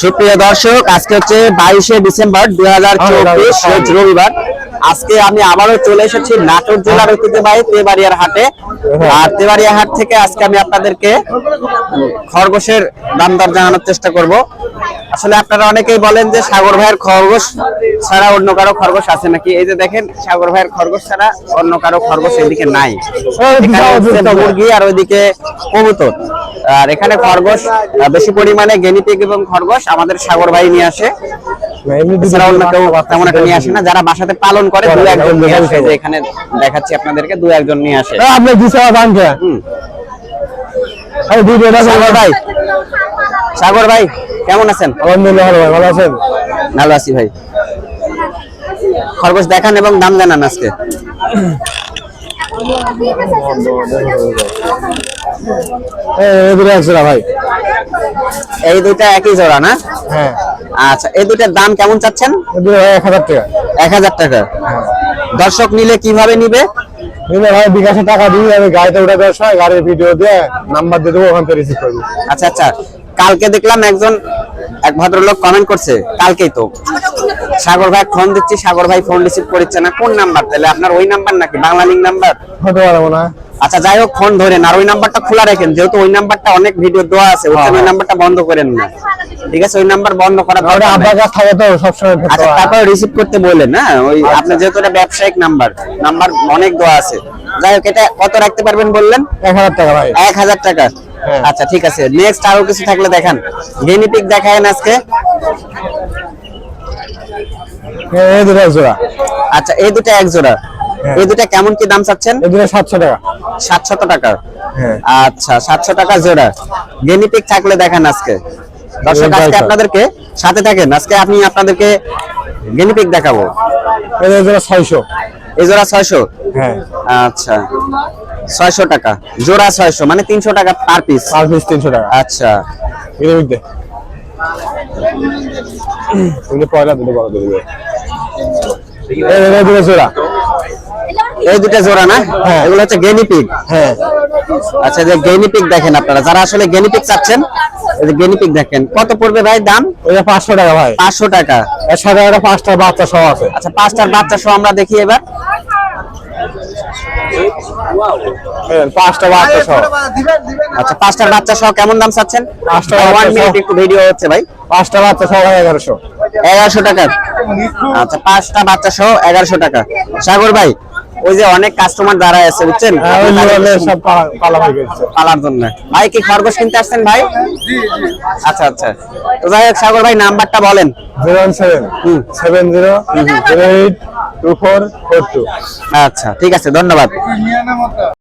সুপ্রিয় দর্শক আজকে হচ্ছে বাইশে ডিসেম্বর দুই হাজার চব্বিশ রবিবার। আজকে আমি আবারও চলে এসেছি নাটোর জেলার ঐতিহ্যবাহী তেবাড়িয়ার হাটে। আর তেবাড়িয়া হাট থেকে আজকে আমি আপনাদেরকে খরগোশের দাম দর জানানোর চেষ্টা করব। আসলে আপনারা অনেকেই বলেন যে সাগর ভাইয়ের খরগোশ ছাড়া অন্য কারও খরগোশ আছে নাকি? এই যে দেখেন সাগর ভাইয়ের খরগোশ ছাড়া অন্য কারও খরগোশ এদিকে নাই। মুরগি আর ওইদিকে কবুতর। আর এখানে খরগোশ বেশি পরিমাণে গেনিপিক এবং খরগোশ আমাদের সাগর ভাই নিয়ে আসে। তেমন একটা নিয়ে আসে না। যারা বাসাতে পালন করে দু একজন নিয়ে আসে। যে এখানে দেখাচ্ছি আপনাদেরকে দু একজন নিয়ে আসে। আপনি সাগর ভাই। সাগর ভাই কেমন আছেন? আলহামদুলিল্লাহ ভাই ভালো আছেন? ভালো আছি ভাই। খরগোশ দেখান এবং দাম জানান আজকে। এই দুটো একশো ভাই। এই দুইটা একই জোড়া না? হ্যাঁ। আচ্ছা এই দুইটার দাম কেমন চাচ্ছেন? এক হাজার টাকা। এক হাজার টাকা। দর্শক নিলে কীভাবে নিবে? নিলে ভাই বিকাশে টাকা দিই আমি গাড়িতে উঠে দেওয়ার সময় গাড়ির ভিডিও দিয়ে নাম্বার দিয়ে দেবো ওখান থেকে রিসিভ করব আচ্ছা আচ্ছা। কালকে দেখলাম একজন এক ভদ্রলোক কমেন্ট করছে কালকেই তো। সাগর ভাই ফোন দিচ্ছি সাগর ভাই ফোন রিসিভ করছে না কোন নাম্বার তাহলে আপনার ওই নাম্বার নাকি? বাংলা লিঙ্ক নাম্বার হতে পারে হয়। আচ্ছা যাই হোক ফোন ধরেন আর ওই নাম্বারটা খোলা রাখেন যেহেতু ওই নাম্বারটা অনেক ভিডিও দেওয়া আছে ওই নাম্বারটা বন্ধ করেন না। ঠিক আছে ওই নাম্বার বন্ধ করা নাই। কাছে থাকে তো সবসময় আচ্ছা তারপর রিসিভ করতে বললেন না ওই আপনার যেহেতু এটা ব্যবসায়িক নাম্বার নাম্বার অনেক দেওয়া আছে। যাই হোক এটা কত রাখতে পারবেন বললেন? এক হাজার টাকা ভাই। এক হাজার টাকা। হ্যাঁ। আচ্ছা ঠিক আছে। নেক্সট আরও কিছু থাকলে দেখান। গেনিপিক দেখায়েন আজকে। এই- এই দুটো একশো আচ্ছা এই দুটো এক জোড়া। হ্যাঁ। এই দুটো কেমন কি দাম চাচ্ছেন? এই দুটো সাতশো টাকা। সাতশত টাকা হ্যাঁ। আচ্ছা সাতশো টাকা জোড়া। গেনিপিক থাকলে দেখান আজকে। দর্শক আজকে আপনাদেরকে সাথে থাকেন। আজকে আমি আপনাদেরকে গেনিপিক দেখাবো। এই দুটো ছয়শো। এই জোড়া ছয়শো? হ্যাঁ। আচ্ছা। ছয়শো টাকা। জোড়া ছয়শো মানে তিনশো টাকা পার পিস পার পিস তিনশো টাকা। আচ্ছা। এগুলো পয়লা দুটো বড় দিবে এই দুটো জোড়া। এই দুটা জোড়া না? হ্যাঁ। এগুলো হচ্ছে গেনিপিক হ্যাঁ। আচ্ছা যে গেনিপিক দেখেন আপনারা যারা আসলে গেনিপিক চাচ্ছেন গেনিপিক দেখেন কত পড়বে ভাই দাম? ওইটা টাকা ভাই। টাকা। এর সাথে পাঁচটা বাচ্চা সহ আছে। আচ্ছা পাঁচটার বাচ্চা সহ আমরা দেখি এবার। পাঁচটা বাচ্চা সহ। আচ্ছা পাঁচটার বাচ্চা সহ কেমন দাম চাচ্ছেন? পাঁচটা ওয়ান মিনিট একটু ভিডিও হচ্ছে ভাই। পাঁচটা বাচ্চা সহ এগারোশো। এগারোশো টাকা। আচ্ছা পাঁচটা বাচ্চা সহ এগারোশো টাকা। সাগর ভাই ওই যে অনেক কাস্টমার দাঁড়ায় আছে বুঝছেন? হ্যাঁ হয়ে পালার জন্য। ভাই কি খরগোশ কিনতে আসছেন ভাই? আচ্ছা আচ্ছা। তো যাই হোক সাগর ভাই নাম্বারটা বলেন। Zero seven. হুম। Seven zero zero eight two four two আচ্ছা ঠিক আছে ধন্যবাদ।